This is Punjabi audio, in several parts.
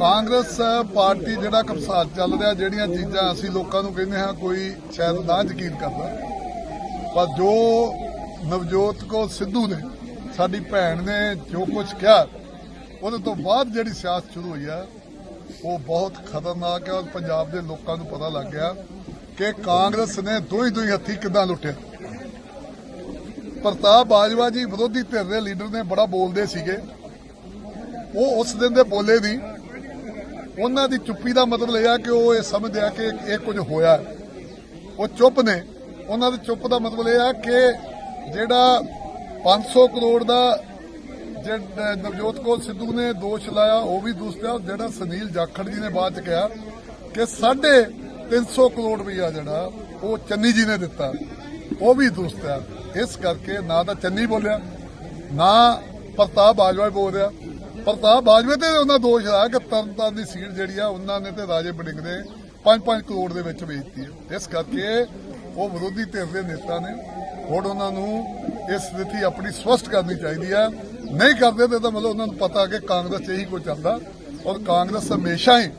ਕਾਂਗਰਸ ਪਾਰਟੀ ਜਿਹੜਾ ਕਬਸਾਤ ਚੱਲ ਰਿਹਾ, ਜਿਹੜੀਆਂ ਚੀਜ਼ਾਂ ਅਸੀਂ ਲੋਕਾਂ ਨੂੰ ਕਹਿੰਦੇ ਹਾਂ, ਕੋਈ ਸ਼ਾਇਦ ਨਾ ਯਕੀਨ ਕਰਦਾ। ਪਰ ਜੋ ਨਵਜੋਤ ਕੋ ਸਿੱਧੂ ਨੇ, ਸਾਡੀ ਭੈਣ ਨੇ ਜੋ ਕੁਝ ਕਿਹਾ, ਉਹਦੇ ਤੋਂ ਬਾਅਦ ਜਿਹੜੀ ਸਿਆਸਤ ਸ਼ੁਰੂ ਹੋਈ ਆ, ਉਹ ਬਹੁਤ ਖਤਰਨਾਕ ਹੈ ਔਰ ਪੰਜਾਬ ਦੇ ਲੋਕਾਂ ਨੂੰ ਪਤਾ ਲੱਗ ਗਿਆ ਕਿ ਕਾਂਗਰਸ ਨੇ ਦੋਈ ਦੋਈ ਹੱਥੀ ਕਿੱਦਾਂ ਲੁੱਟਿਆ। ਪ੍ਰਤਾਪ ਬਾਜਵਾ ਜੀ ਵਿਰੋਧੀ ਧਿਰ ਦੇ ਲੀਡਰ ਨੇ ਬੜਾ ਬੋਲਦੇ ਸੀਗੇ। ਉਹ ਉਸ ਦਿਨ ਦੇ ਬੋਲੇ ਦੀ ਉਹਨਾਂ ਦੀ ਚੁੱਪੀ ਦਾ ਮਤਲਬ ਇਹ ਆ ਕਿ ਉਹ ਇਹ ਸਮਝਦੇ ਆ ਕਿ ਇਹ ਕੁਝ ਹੋਇਆ ਉਹ ਚੁੱਪ ਨੇ। ਉਹਨਾਂ ਦੇ ਚੁੱਪ ਦਾ ਮਤਲਬ ਇਹ ਆ ਕਿ ਜਿਹੜਾ 500 ਕਰੋੜ ਦਾ ਜਿਹੜਾ ਨਵਜੋਤ ਕੌਰ ਸਿੱਧੂ ਨੇ ਦੋਸ਼ ਲਾਇਆ, ਉਹ ਵੀ ਦੂਸਰਾ ਜਿਹੜਾ ਸੁਨੀਲ ਜਾਖੜ ਜੀ ਨੇ ਬਾਅਦ ਚ ਕਿਹਾ ਕਿ ਸਾਢੇ 300 ਕਰੋੜ ਰੁਪਇਆ ਜਿਹੜਾ ਉਹ ਚੰਨੀ ਜੀ ਨੇ ਦਿੱਤਾ। ਉਹ ਵੀ ਦੂਸਰਾ ਇਸ ਕਰਕੇ ਨਾ ਤਾਂ ਚੰਨੀ ਬੋਲਿਆ, ਨਾ ਪ੍ਰਤਾਪ ਬਾਜਵਾ ਹੀ ਬੋਲ ਰਿਹਾ। ਪ੍ਰਤਾਪ ਬਾਜਵੇ ਤੇ ਉਹਨਾਂ ਦੋਸ਼ ਲਾਇਆ ਕਿ ਤਰਨਤਾਰਨ ਦੀ ਸੀਟ ਜਿਹੜੀ ਆ, ਉਹਨਾਂ ਨੇ ਤੇ ਰਾਜੇ ਬਡਿੰਗ ਨੇ 5-5 ਕਰੋੜ ਦੇ ਵਿੱਚ ਵੇਚਤੀ ਹੈ ਇਸ ਕਰਕੇ ਉਹ ਵਿਰੋਧੀ ਧਿਰ ਦੇ ਨੇਤਾ ਨੇ। ਹੁਣ ਉਹਨਾਂ ਨੂੰ ਇਸ ਸਥਿਤੀ ਆਪਣੀ ਸਪਸ਼ਟ ਕਰਨੀ ਚਾਹੀਦੀ ਹੈ ਨਹੀਂ ਕਰਦੇ ਤੇ ਤਾਂ ਮਤਲਬ ਉਹਨਾਂ ਨੂੰ ਪਤਾ ਕਿ ਕਾਂਗਰਸ 'ਚ ਇਹੀ ਕੁਝ ਚੱਲਦਾ। ਔਰ ਕਾਂਗਰਸ ਹਮੇਸ਼ਾ ਹੀ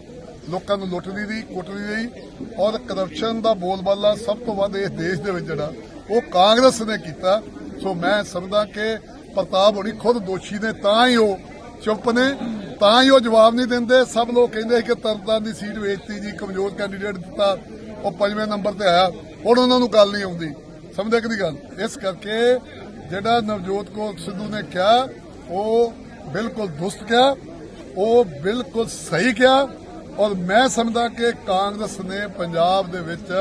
ਲੋਕਾਂ ਨੂੰ ਲੁੱਟਦੀ ਦੀ ਕੁੱਟਦੀ ਰਹੀ ਔਰ ਕਰਪਸ਼ਨ ਦਾ ਬੋਲਬਾਲਾ ਸਭ ਤੋਂ ਵੱਧ ਇਸ ਦੇਸ਼ ਦੇ ਵਿੱਚ ਜਿਹੜਾ, ਉਹ ਕਾਂਗਰਸ ਨੇ ਕੀਤਾ। ਸੋ ਮੈਂ ਸਮਝਦਾ ਕਿ ਪ੍ਰਤਾਪ ਹੋਣੀ ਖੁਦ ਦੋਸ਼ੀ ਨੇ, ਤਾਂ ਹੀ ਉਹ ਚੁੱਪ ਨੇ, ਤਾਂ ਹੀ ਉਹ ਜਵਾਬ ਨਹੀਂ ਦਿੰਦੇ। ਸਭ ਲੋਕ ਕਹਿੰਦੇ ਸੀ ਕਿ ਤਰਨਤਾਰਨ ਦੀ ਸੀਟ ਵੇਚਤੀ ਜੀ, ਕਮਜ਼ੋਰ ਕੈਂਡੀਡੇਟ ਦਿੱਤਾ। ਉਹ ਪੰਜਵੇਂ ਨੰਬਰ ਤੇ ਆਇਆ। ਹੁਣ ਉਹਨਾਂ ਨੂੰ ਗੱਲ ਨਹੀਂ ਆਉਂਦੀ। ਸਮਝਦੇ ਕਿ ਗੱਲ? ਇਸ ਕਰਕੇ ਜਿਹੜਾ ਨਵਜੋਤ ਕੌਰ ਸਿੱਧੂ ਨੇ ਕਿਹਾ, ਉਹ ਬਿਲਕੁਲ ਦੁਸਤ ਕਿਹਾ, ਉਹ ਬਿਲਕੁਲ ਸਹੀ ਕਿਹਾ। ਔਰ ਮੈਂ ਸਮਝਦਾ ਕਿ ਕਾਂਗਰਸ ਨੇ ਪੰਜਾਬ ਦੇ ਵਿੱਚ,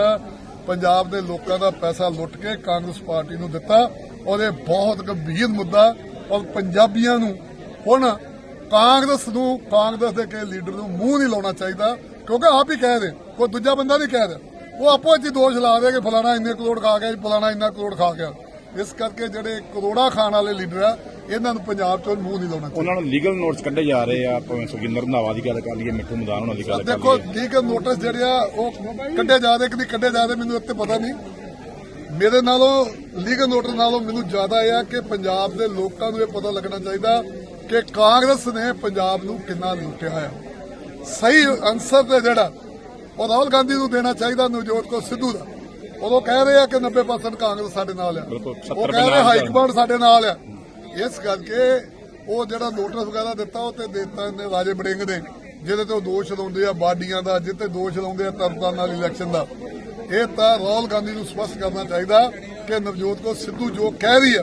ਪੰਜਾਬ ਦੇ ਲੋਕਾਂ ਦਾ ਪੈਸਾ ਲੁੱਟ ਕੇ ਕਾਂਗਰਸ ਪਾਰਟੀ ਨੂੰ ਦਿੱਤਾ। ਔਰ ਇਹ ਬਹੁਤ ਗੰਭੀਰ ਮੁੱਦਾ। ਔਰ ਪੰਜਾਬੀਆਂ ਨੂੰ ਹੁਣ ਕਾਂਗਰਸ ਨੂੰ ਕਾਂਗਰਸ ਦੇ ਕਿਸੇ ਲੀਡਰ ਨੂੰ ਮੂੰਹ ਨਹੀਂ ਲਾਉਣਾ ਚਾਹੀਦਾ ਕਿਉਂਕਿ ਆਪ ਹੀ ਕਹਿ ਦੇ ਕੋਈ ਦੂਜਾ ਬੰਦਾ ਨਹੀਂ ਕਹਿ ਰਿਹਾ। ਉਹ ਆਪੋ ਜੀ ਦੋਸ਼ ਲਾ ਦੇ ਕਿ ਫਲਾਣਾ ਇੰਨੇ ਕਰੋੜ ਖਾ ਗਿਆ ਫਲਾਣਾ ਇੰਨਾ ਕਰੋੜ ਖਾ ਗਿਆ। ਇਸ ਕਰਕੇ ਜਿਹੜੇ ਕਰੋੜਾ ਖਾਣ ਵਾਲੇ ਲੀਡਰ ਆ ਇਹਨਾਂ ਨੂੰ ਪੰਜਾਬ ਚੋਂ ਮੂੰਹ ਨਹੀਂ ਲਾਉਣਾ ਚਾਹੀਦਾ। ਉਹਨਾਂ ਨੂੰ ਲੀਗਲ ਨੋਟਸ ਕੱਢੇ ਜਾ ਰਹੇ ਆ ਭਾਵੇਂ ਸੁਖਿੰਦਰ ਰੰਧਾਵਾ ਦੀ ਗੱਲ ਕਰ ਲਈਏ ਮਿੱਠੂ ਮਦਾਨ ਉਹਨਾਂ ਦੀ ਗੱਲ ਕਰ ਦੇਖੋ ਲਈਏ। ਠੀਕ ਹੈ ਨੋਟਿਸ ਜਿਹੜੇ ਆ ਉਹ ਕੱਢੇ ਜਾ ਰਹੇ ਕਿ ਨਹੀਂ ਕੱਢੇ ਜਾ ਰਹੇ ਮੈਨੂੰ ਇੱਥੇ ਪਤਾ ਨਹੀਂ। ਮੇਰੇ ਨਾਲੋਂ ਲੀਗਲ ਨੋਟਿਸ ਨਾਲੋਂ ਮੈਨੂੰ ਜ਼ਿਆਦਾ ਇਹ ਆ ਕਿ ਪੰਜਾਬ ਦੇ ਲੋਕਾਂ ਨੂੰ ਇਹ ਪਤਾ ਲੱਗਣਾ ਚਾਹੀਦਾ ਕਿ ਕਾਂਗਰਸ ਨੇ ਪੰਜਾਬ ਨੂੰ ਕਿੰਨਾ ਲੁੱਟਿਆ ਆ ਸਹੀ ਅਨਸਰ ਤੇ ਜਿਹੜਾ ਉਹ ਰਾਹੁਲ ਗਾਂਧੀ ਨੂੰ ਦੇਣਾ ਚਾਹੀਦਾ ਨਵਜੋਤ ਕੋ ਸਿੱਧੂ ਦਾ। ਉਦੋਂ ਕਹਿ ਰਹੇ ਆ ਕਿ 90% ਕਾਂਗਰਸ ਸਾਡੇ ਨਾਲ ਆ। ਉਹ 70 ਕਹਿ ਰਹੇ ਹਾਈ ਕਮਾਂਡ ਸਾਡੇ ਨਾਲ ਆ। ਇਸ ਕਰਕੇ ਉਹ ਜਿਹੜਾ ਨੋਟਿਸ ਵਗੈਰਾ ਦਿੱਤਾ ਉਹ ਤੇ ਦਿੱਤਾ ਇਹਨੇ ਰਾਜੇ ਬੜਿੰਗ ਨੇ ਜਿਹਦੇ ਤੇ ਉਹ ਦੋਸ਼ ਲਾਉਂਦੇ ਆ ਬਾਡੀਆਂ ਦਾ ਜਿੱਤੇ ਦੋਸ਼ ਲਾਉਂਦੇ ਆ ਤਰਨਤਾਰਨ ਨਾਲ ਇਲੈਕਸ਼ਨ ਦਾ। ਇਹ ਤਾਂ ਰਾਹੁਲ ਗਾਂਧੀ ਨੂੰ ਸਪਸ਼ਟ ਕਰਨਾ ਚਾਹੀਦਾ ਕਿ ਨਵਜੋਤ ਕੋ ਸਿੱਧੂ ਜੋ ਕਹਿ ਰਹੀ ਆ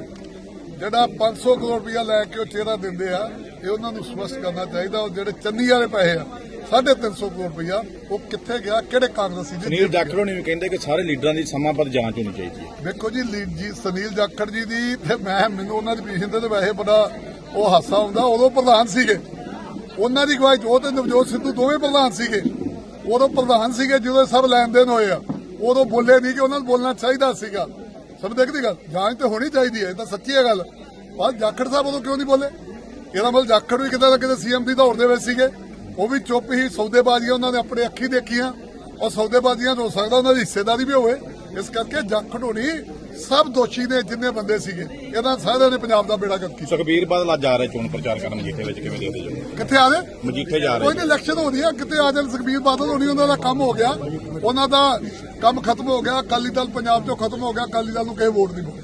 ਜਿਹੜਾ 500 ਕਰੋੜ ਰੁਪਇਆ ਲੈ ਕੇ ਉਹ ਚਿਹਰਾ ਦਿੰਦੇ ਆ ਇਹ ਉਹਨਾਂ ਨੂੰ ਸਪਸ਼ਟ ਕਰਨਾ ਚਾਹੀਦਾ ਉਹ ਜਿਹੜੇ ਚੰਨੀ ਵਾਲੇ ਪੈਸੇ ਆ 350 ਕਰੋੜ ਰੁਪਇਆ ਉਹ ਕਿੱਥੇ ਗਿਆ ਕਿਹੜੇ ਕਾਂਗਰਸੀ ਦੇ ਸੁਨੀਲ ਜਾਖੜ ਹੋਣੀ ਵੀ ਕਹਿੰਦੇ ਕਿ ਸਾਰੇ ਲੀਡਰਾਂ ਦੀ ਸਮਾਂਬੱਧ ਜਾਂਚ ਹੋਣੀ ਚਾਹੀਦੀ ਹੈ। ਵੇਖੋ ਜੀ ਲੀਡ ਜੀ ਸੁਨੀਲ ਜਾਖੜ ਜੀ ਦੀ ਤੇ ਮੈਂ ਮੈਨੂੰ ਉਹਨਾਂ ਦੀ ਪੀਸ਼ਨ ਤੇ ਵੈਸੇ ਬੜਾ ਉਹ ਹਾਸਾ ਹੁੰਦਾ ਉਦੋਂ ਪ੍ਰਧਾਨ ਸੀਗੇ। ਉਹਨਾਂ ਦੀ ਗਵਾਹੀ ਉਹ ਤੇ ਨਵਜੋਤ ਸਿੱਧੂ ਦੋਵੇਂ ਪ੍ਰਧਾਨ ਸੀਗੇ। ਉਦੋਂ ਪ੍ਰਧਾਨ ਸੀਗੇ ਜਦੋਂ ਸਭ ਲੈਣ ਦੇਣ ਹੋਏ ਆ। ਉਦੋਂ ਬੋਲੇ ਨਹੀਂ ਕਿ ਉਹਨਾਂ ਨੂੰ ਬੋਲਣਾ ਚਾਹੀਦਾ ਸੀਗਾ। ਸਭ ਦੇਖਦੀ ਗੱਲ ਜਾਂਚ ਤੇ ਹੋਣੀ ਚਾਹੀਦੀ ਹੈ, ਇਹ ਤਾਂ ਸੱਚੀ ਹੈ ਗੱਲ। ਪਰ ਜਾਖੜ ਸਾਹਿਬ ਉਦੋਂ ਕਿਉਂ ਨਹੀਂ ਬੋਲੇ? ਇਹਦਾ ਮਤਲਬ ਜਾਖੜ ਵੀ ਕਿਤੇ ਨਾ ਕਿਤੇ ਸੀਐਮ ਦੀ ਦੌੜ ਦੇ ਵਿੱਚ ਸੀਗੇ। ਉਹ ਵੀ ਚੁੱਪ ਹੀ ਸੌਦੇਬਾਜ਼ੀਆਂ ਉਹਨਾਂ ਨੇ ਆਪਣੇ ਅੱਖੀ ਦੇਖੀਆਂ। ਔਰ ਸੌਦੇਬਾਜ਼ੀਆਂ ਹੋ ਸਕਦਾ ਉਹਨਾਂ ਦੀ ਹਿੱਸੇਦਾਰੀ ਵੀ ਹੋਵੇ। ਇਸ ਕਰਕੇ ਜਾਖੜ ਹੋਣੀ ਸਭ ਦੋਸ਼ੀ ਨੇ ਜਿੰਨੇ ਬੰਦੇ ਸੀਗੇ ਇਹਨਾਂ ਸਾਰਿਆਂ ਨੇ ਪੰਜਾਬ ਦਾ ਬੇੜਾ ਗਰਕ ਕੀਤਾ। ਸੁਖਬੀਰ ਬਾਦਲ ਅੱਜ ਆ ਰਹੇ ਚੋਣ ਪ੍ਰਚਾਰ ਕਰਨ ਮਜੀਠੇ ਵਿੱਚ ਕਿਵੇਂ ਦੇਖਦੇ ਜੋ ਕਿੱਥੇ ਆ ਰਹੇ? ਮਜੀਠੇ ਜਾ ਕੋਈ ਰਹੇ ਨਹੀਂ ਇਲੈਕਸ਼ਨ ਹੋਣੀ ਆ ਕਿਤੇ ਆ ਜਾਣ ਸੁਖਬੀਰ ਬਾਦਲ ਹੋਣੀ ਉਹਨਾਂ ਦਾ ਕੰਮ ਹੋ ਗਿਆ। ਉਹਨਾਂ ਦਾ ਕੰਮ ਖਤਮ ਹੋ ਗਿਆ ਅਕਾਲੀ ਦਲ ਪੰਜਾਬ ਚੋਂ ਖਤਮ ਹੋ ਗਿਆ ਅਕਾਲੀ ਦਲ ਨੂੰ ਕਿਸੇ ਵੋਟ ਨਹੀਂ